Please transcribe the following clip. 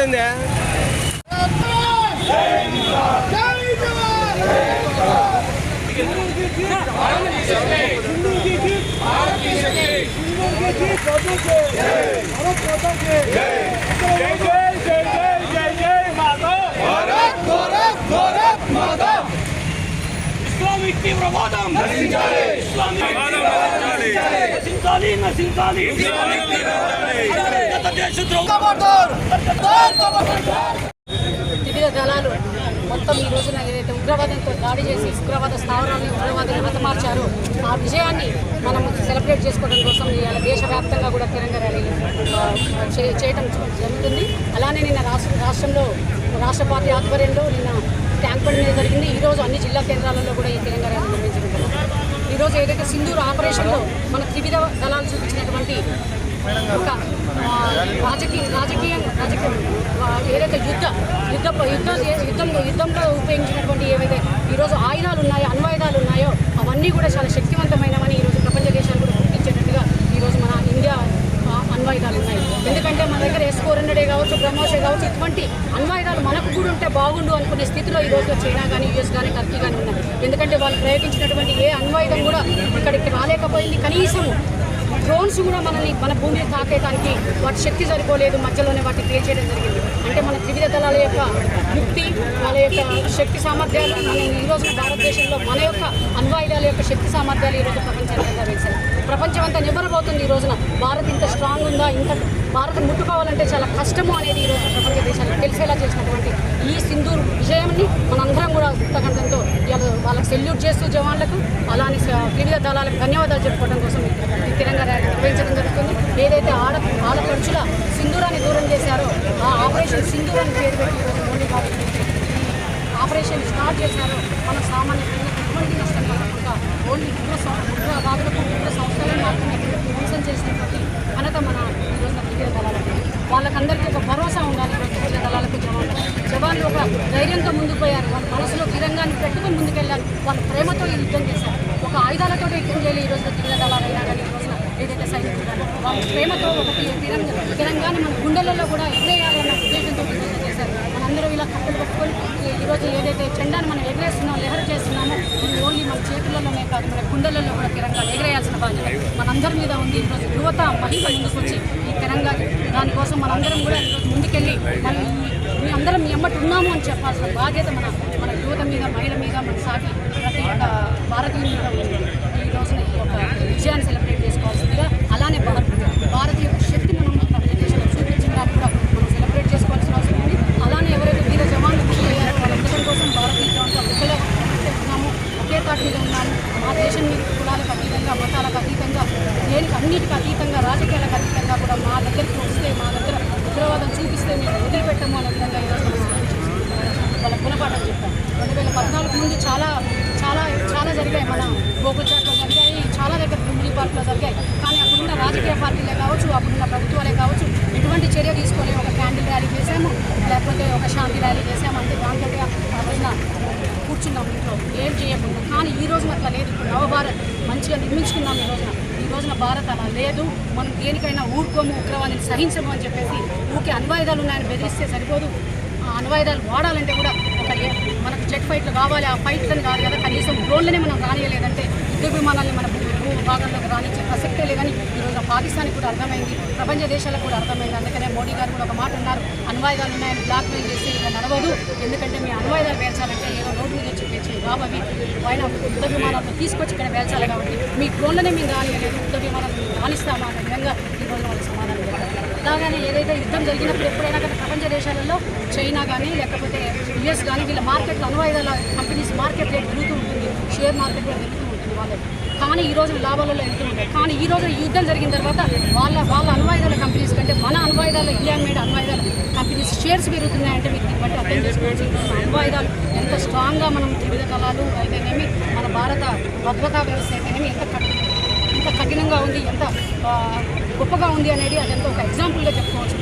అయిపోయింది ఇస్లామిక్ తీవ్రవాదం. నశించాలి నశించాలి నశించాలి నశించాలి దేశద్రోహం. వివిధ దళాలు మొత్తం ఈ రోజున ఏదైతే ఉగ్రవాదంతో దాడి చేసి ఉగ్రవాద స్థావరాలను ఉగ్రవాదులను హతమార్చారో ఆ విజయాన్ని మనం సెలబ్రేట్ చేసుకోవడం కోసం ఇవాళ దేశవ్యాప్తంగా కూడా తిరంగ ర్యాలీ చేయటం చేయడం జరుగుతుంది. అలానే నిన్న రాష్ట్ర రాష్ట్రంలో రాష్ట్ర పార్టీ ఆధ్వర్యంలో నిన్న ట్యాంక్ పడి మీద జరిగింది. ఈ రోజు అన్ని జిల్లా కేంద్రాలలో కూడా ఈ తిరంగ ర్యాలీ నిర్వహించడం ఈరోజు ఏదైతే సింధూర్ ఆపరేషన్లో మన త్రివిధ దళాలు చూపించినటువంటి ఒక రాజకీయ రాజకీయ రాజకీయం ఏదైతే యుద్ధ యుద్ధ యుద్ధ యుద్ధంలో యుద్ధంలో ఉపయోగించినటువంటి ఏవైతే ఈరోజు ఆయుధాలు ఉన్నాయో అణ్వాయుధాలు ఉన్నాయో అవన్నీ కూడా చాలా శక్తివంతమైనవని ఈరోజు ప్రపంచ దేశాలు కూడా గుర్తించేటట్టుగా ఈరోజు మన ఇండియా అణ్వాయుధాలు ఉన్నాయి. ఎందుకంటే మన దగ్గర ఎస్ ఫోర్ హండ్రెడే కావచ్చు బ్రహ్మోసే కావచ్చు ఇటువంటి అణ్వాయుధాలు మనకు కూడా ఉంటే బాగుండు అనుకునే స్థితిలో ఈ రోజు చైనా కానీ యూఎస్ కానీ టర్కీ కానీ ఉన్నాయి. ఎందుకంటే వాళ్ళు ప్రయోగించినటువంటి ఏ అణ్వాయుధం కూడా ఇక్కడికి రాలేకపోయింది. కనీసం డ్రోన్స్ కూడా మనల్ని మన భూమిని తాకేయడానికి వాటి శక్తి సరిపోలేదు మధ్యలోనే వాటిని పేల్చేయడం జరిగింది. అంటే మన త్రివిధ దళాల యొక్క యుక్తి వాళ్ళ యొక్క శక్తి సామర్థ్యాలు మన ఈ రోజున భారతదేశంలో మన యొక్క అణ్వాయుధాల యొక్క శక్తి సామర్థ్యాలు ఈ రోజు ప్రపంచంగా ప్రపంచం అంతా నివ్వరబోతుంది ఈ రోజున. భారత్ ఇంత స్ట్రాంగ్ ఉందా? ఇంత భారత్ ముట్టుకోవాలంటే చాలా కష్టము అనేది ఈరోజు ప్రపంచ దేశాలకు తెలిసేలా చేసినటువంటి ఈ సింధూర్ విజయాన్ని మనందరం కూడా ఉత్తకంఠంతో ఇవాళ వాళ్ళకి సెల్యూట్ చేస్తూ జవాన్లకు అలానే స- వివిధ దళాలకు ధన్యవాదాలు చెప్పుకోవడం కోసం ఈ తిరంగా నిర్వహించడం జరుగుతుంది. ఏదైతే ఆడ ఆడపడుచుల సింధూరాన్ని దూరం చేశారో ఆ ఆపరేషన్ సింధూర్ అని పేరు పెట్టి ఈరోజు మోడీ గారు ఆపరేషన్ స్టార్ట్ చేశారో మన సామాన్య ప్రజలకు ఎటువంటి నష్టం లేకుండా ఓన్లీ ఉగ్ర సం- ఉగ్రవాదులకు ఉగ్ర సంస్థలను మాత్రమే ధ్వంసం చేసినటువంటి ఘనత మన ఈరోజు వివిధ దళాలకు వాళ్ళకందరికీ ఒక భరోసా ఉండాలి ఈరోజు వివిధ దళాలకు జవాన్లు జవాన్లు ఒక ధైర్యంతో ముందుకు పోయారు. వాళ్ళ మనసులో తిరంగాన్ని పెట్టుకుని ముందుకెళ్ళారు. వాళ్ళ ప్రేమతో ఈ యుద్ధం చేశారు. ఒక ఆయుధాలతో యుద్ధం చేయాలి ఈరోజు వివిధ దళాలైనా కానీ ఏదైతే సైనికులు వాళ్ళ ప్రేమతో ఒక తిరంగ తిరంగాన్ని మన గుండెలలో కూడా ఎగరేయాలన్న ఉద్దేశంతో యుద్ధం చేశారు. మనందరూ ఇలా కట్టలు పట్టుకొని ఈరోజు ఏదైతే చెండాను మనం ఎగరేస్తున్నాం లెహర్ చేస్తున్నామో ఇది ఓన్లీ మన చేతులలోనే కాదు మన గుండెలలో కూడా తిరంగా ఎగరేయాల్సిన బాధ్యత మనందరి మీద ఉంది. ఈరోజు యువత మహిళ ముందుకొచ్చి ఈ తిరంగా దానికోసం మనందరం కూడా ఈరోజు ముందుకెళ్ళి మళ్ళీ మీ అందరం మీ అమ్మటి ఉన్నాము అని చెప్పాల్సిన బాధ్యత మన మన యువత మీద మహిళ మీద మన సాటి ప్రతి ఒక్క భారతీయుల మీద ఉంది. ఈ రోజున ఈ యొక్క విజయాన్ని సెలబ్రేట్ చేసుకోవాల్సిందిగా అలానే భారత భారతీయ శక్తి మనం ప్రపంచ చూపించిన కూడా మనం సెలబ్రేట్ చేసుకోవాల్సిన అవసరం ఉంది. అలానే ఎవరైతే వీర జవాన్లు గుర్తయ్యారో వాళ్ళందరి కోసం భారతీయ జవాన్లు ఒక్కలే ఉన్నాము. ఒకే తాటి మీద ఉన్నాము. మా దేశం మీద కులాలకు అతీతంగా మతాలకు అతీతంగా దేనికి అన్నిటికీ అతీతంగా రాజకీయాలకు అతీతంగా కూడా మా దగ్గరికి వస్తే మా దగ్గర ఉగ్రవాదం చూపిస్తే మేము వదిలిపెట్టము అనే విధంగా ఈరోజు వాళ్ళ గుణపాఠం చెప్పాం రెండు వేల పద్నాలుగు నుండి చాలా చాలా చాలా జరిగాయి మన గోకుల్చాట్లో జరిగాయి. చాలా దగ్గర డుమ్మిడి పార్క్లో జరిగాయి. కానీ అప్పుడున్న రాజకీయ పార్టీలే కావచ్చు అప్పుడున్న ప్రభుత్వాలే కావచ్చు ఎటువంటి చర్య తీసుకొని ఒక క్యాండిల్ ర్యాలీ చేసాము లేకపోతే ఒక శాంతి ర్యాలీ చేసాము అంటే దాంతో ఆ రోజున కూర్చున్నాం ఇంట్లో. ఏం చేయకుండా. కానీ ఈ రోజున అట్లా లేదు. ఇప్పుడు నవభారత్ మంచిగా నిర్మించుకున్నాం ఈ రోజున. రోజున భారత్ అలా లేదు. మనం దేనికైనా ఊరుకోము ఉగ్రవాదిని సహించము అని చెప్పేసి ఊకే అన్వాయుధాలు ఉన్నాయని బెదిరిస్తే సరిపోదు. ఆ అణ్వాయుధాలు వాడాలంటే కూడా ఒక మనకు జెట్ ఫైట్లు కావాలి ఆ ఫైట్లను కాదు కదా. కనీసం డ్రోన్లనే మనం రానియలేదంటే యుద్ధ విమానాన్ని మన భూ భాగంలోకి రానిచ్చే ప్రసక్తే లేదని ఈరోజు పాకిస్తాన్కి కూడా అర్థమైంది. ప్రపంచ దేశాలకు కూడా అర్థమైంది. అందుకనే మోడీ గారు కూడా ఒక మాట అన్నారు. అణ్వాయుధాలు ఉన్నాయని బ్లాక్ మెయిల్ చేసి ఇక నడవదు. ఎందుకంటే మీ అణ్వాయుధాలు వేల్చాలంటే ఏదో రోడ్డు మీద వచ్చి పేర్చి రావు అవి. పైన యుద్ధ విమానాలను తీసుకొచ్చి ఇక్కడ వేల్చాలి కాబట్టి మీ డ్రోన్లనే మేము రానియలేదు యుద్ధ విమానాలను రాణిస్తామా అనే విధంగా ఈరోజు వాళ్ళు సమాధానం చెప్పారు. అలాగనే ఏదైతే యుద్ధం జరిగినప్పుడు ఎప్పుడైనా కానీ ప్రపంచ దేశాలలో చైనా కానీ లేకపోతే యుఎస్ కానీ వీళ్ళ మార్కెట్లో అనువాయిదాల కంపెనీస్ మార్కెట్ రేట్ పెరుగుతూ ఉంటుంది. షేర్ మార్కెట్ కూడా పెరుగుతుంది వాళ్ళకి కానీ ఈ రోజు లాభాలలో వెళ్తూ కానీ ఈ రోజు యుద్ధం జరిగిన తర్వాత వాళ్ళ వాళ్ళ అనువాయిదాల కంపెనీస్ కంటే మన అనువాయిదాల ఇండియా మేడ్ అనువాయిదాల కంపెనీస్ షేర్స్ పెరుగుతున్నాయంటే మీకు బట్టి అర్థం చేసుకోవచ్చు. అనువాయిదాలు ఎంత స్ట్రాంగ్గా మనం వివిధ కళలు అయితేనేమి మన భారత భద్రతా వ్యవస్థ అయితేనేమి ఎంత ఎంత కఠినంగా ఉంది ఎంత గొప్పగా ఉంది అనేది అదంతా ఒక ఎగ్జాంపుల్గా చెప్పుకోవచ్చు.